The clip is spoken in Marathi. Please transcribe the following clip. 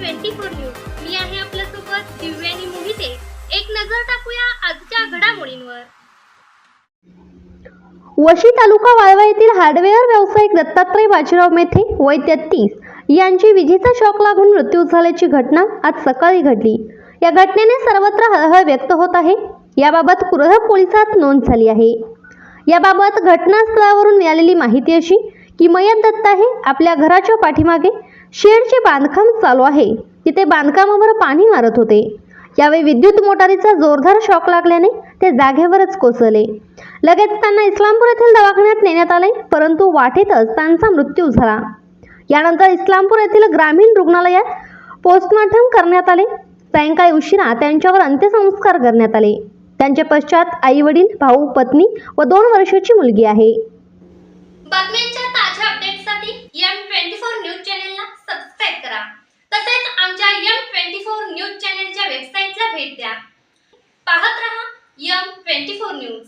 Twenty four news. मी आहे आपल्यासोबत दिव्यानी मोहिते. एक नजर टाकूया आजच्या घडामोडींवर. वशी तालुका वाळवा येथील हार्डवेअर व्यावसायिक दत्तात्रय बाजीराव मेथे वय तेहतीस यांची विजेचा शॉक लागून मृत्यू झाल्याची घटना आज सकाळी घडली. या घटनेने सर्वत्र हळहळ व्यक्त होत आहे. याबाबत कुरह पोलिसात नोंद झाली आहे. याबाबत घटनास्थळावरून मिळालेली माहिती अशी की मयत दत्ता हे आपल्या घराच्या पाठीमागे शेडचे बांधकाम चालू आहे. तिथे बांधकामावर पाणी मारत होते. यावेळी विद्युत मोटारीचा जोरदार शॉक लागल्याने ते जागेवरच कोसळले. लगेच त्यांना इस्लामपूर येथील दवाखान्यात नेण्यात आले परंतु वाटेतच त्यांचा मृत्यू झाला. यानंतर इस्लामपूर येथील ग्रामीण रुग्णालयात पोस्टमॉर्टम करण्यात आले. सायंकाळी उशिरा त्यांच्यावर अंत्यसंस्कार करण्यात आले. त्यांच्या पश्चात आई वडील भाऊ पत्नी व दोन वर्षाची मुलगी आहे. भेट द्या पाहत रहा यम ट्वेंटी फोर न्यूज.